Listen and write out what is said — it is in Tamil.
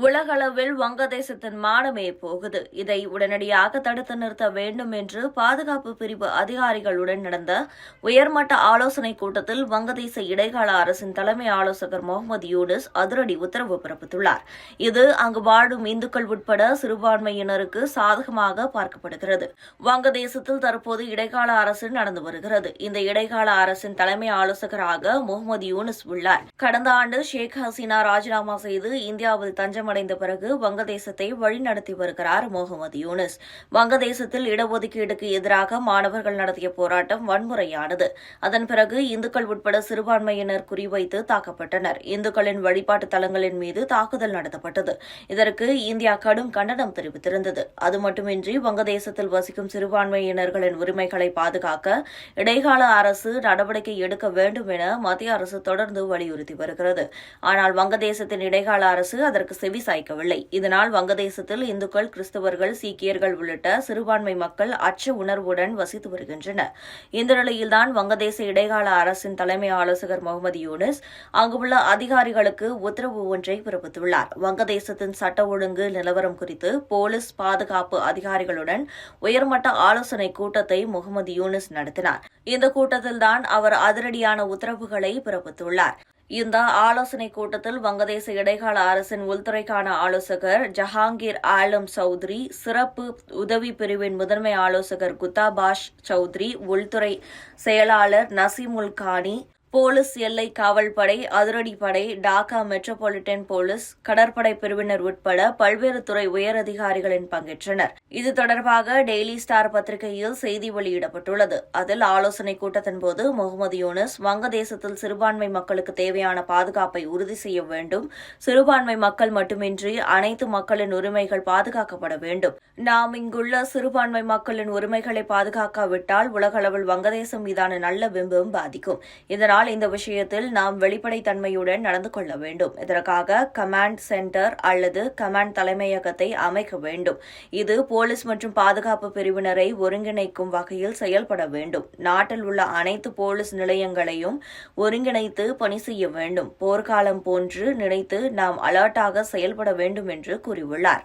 உலகளவில் வங்கதேசத்தின் மானமே போகுது. இதை உடனடியாக தடுத்து நிறுத்த வேண்டும் என்று பாதுகாப்பு பிரிவு அதிகாரிகளுடன் நடந்த உயர்மட்ட ஆலோசனைக் கூட்டத்தில் வங்கதேச இடைக்கால அரசின் தலைமை ஆலோசகர் முகமது யூனிஸ் அதிரடி உத்தரவு பிறப்பித்துள்ளார். இது அங்கு வாழும் இந்துக்கள் உட்பட சிறுபான்மையினருக்கு சாதகமாக பார்க்கப்படுகிறது. வங்கதேசத்தில் தற்போது இடைக்கால அரசு நடந்து வருகிறது. இந்த இடைக்கால அரசின் தலைமை ஆலோசகராக முகமது யூனிஸ் உள்ளார். கடந்த ஆண்டு ஷேக் ஹசீனா ராஜினாமா செய்து இந்தியாவில் தஞ்சமடைந்த பிறகு வங்கதேசத்தை வழிநடத்தி வருகிறார் முகமது யூனிஸ். வங்கதேசத்தில் இடஒதுக்கீடுக்கு எதிராக மாணவர்கள் நடத்திய போராட்டம் வன்முறையானது. அதன் பிறகு இந்துக்கள் உட்பட சிறுபான்மையினர் குறிவைத்து தாக்கப்பட்டனர். இந்துக்களின் வழிபாட்டு தலங்களின் மீது தாக்குதல் நடத்தப்பட்டது. இதற்கு இந்தியா கடும் கண்டனம் தெரிவித்திருந்தது. அது மட்டுமின்றி வங்கதேசத்தில் வசிக்கும் சிறுபான்மையினர்களின் உரிமைகளை பாதுகாக்க இடைக்கால அரசு நடவடிக்கை எடுக்க வேண்டும் என மத்திய அரசு தொடர்ந்து வலியுறுத்தி வருகிறது. ஆனால் வங்கதேசத்தின் இடைக்கால அரசு அதற்கு செவி கூலி சாய்க்கவில்லை. இதனால் வங்கதேசத்தில் இந்துக்கள் கிறிஸ்தவர்கள் சீக்கியர்கள் உள்ளிட்ட சிறுபான்மை மக்கள் அச்ச உணர்வுடன் வசித்து வருகின்றனர். இந்த நிலையில்தான் வங்கதேச இடைக்கால அரசின் தலைமை ஆலோசகர் முகமது யூனிஸ் அங்குள்ள அதிகாரிகளுக்கு உத்தரவு ஒன்றை பிறப்பித்துள்ளார். வங்கதேசத்தின் சட்ட ஒழுங்கு நிலவரம் குறித்து போலீஸ் பாதுகாப்பு அதிகாரிகளுடன் உயர்மட்ட ஆலோசனை கூட்டத்தை முகமது யூனிஸ் நடத்தினார். இந்த கூட்டத்தில்தான் அவர் அதிரடியான உத்தரவுகளை பிறப்பித்துள்ளார். இந்த ஆலோசனைக் கூட்டத்தில் வங்கதேச இடைக்கால அரசின் உள்துறைக்கான ஆலோசகர் ஜஹாங்கீர் ஆலம் சௌத்ரி சிறப்பு உதவி பிரிவின் முதன்மை ஆலோசகர் குத்தாபாஷ் சௌத்ரி உள்துறை செயலாளர் நசீமுல் கானி போலீஸ் எல்லை காவல்படை அதிரடிப்படை டாக்கா மெட்ரோபாலிட்டன் போலீஸ் கடற்படை பிரிவினர் உட்பட பல்வேறு துறை உயரதிகாரிகளின் பங்கேற்றனர். இது தொடர்பாக டெய்லி ஸ்டார் பத்திரிகையில் செய்தி வெளியிடப்பட்டுள்ளது. அதில் ஆலோசனைக் கூட்டத்தின் போது முகமது யூனிஸ் வங்கதேசத்தில் சிறுபான்மை மக்களுக்கு தேவையான பாதுகாப்பை உறுதி செய்ய வேண்டும். சிறுபான்மை மக்கள் மட்டுமின்றி அனைத்து மக்களின் உரிமைகள் பாதுகாக்கப்பட வேண்டும். நாம் இங்குள்ள சிறுபான்மை மக்களின் உரிமைகளை பாதுகாக்காவிட்டால் உலகளவில் வங்கதேசம் மீதான நல்ல பிம்பம் பாதிக்கும். இதனால் ஆனால் இந்த விஷயத்தில் நாம் வெளிப்படைத்தன்மையுடன் நடந்து கொள்ள வேண்டும். இதற்காக கமாண்ட் சென்டர் அல்லது கமாண்ட் தலைமையகத்தை அமைக்க வேண்டும். இது போலீஸ் மற்றும் பாதுகாப்பு பிரிவினரை ஒருங்கிணைக்கும் வகையில் செயல்பட வேண்டும். நாட்டில் உள்ள அனைத்து போலீஸ் நிலையங்களையும் ஒருங்கிணைத்து பணி செய்ய வேண்டும். போர்க்காலம் போன்று நினைத்து நாம் அலர்ட்டாக செயல்பட வேண்டும் என்று கூறியுள்ளார்.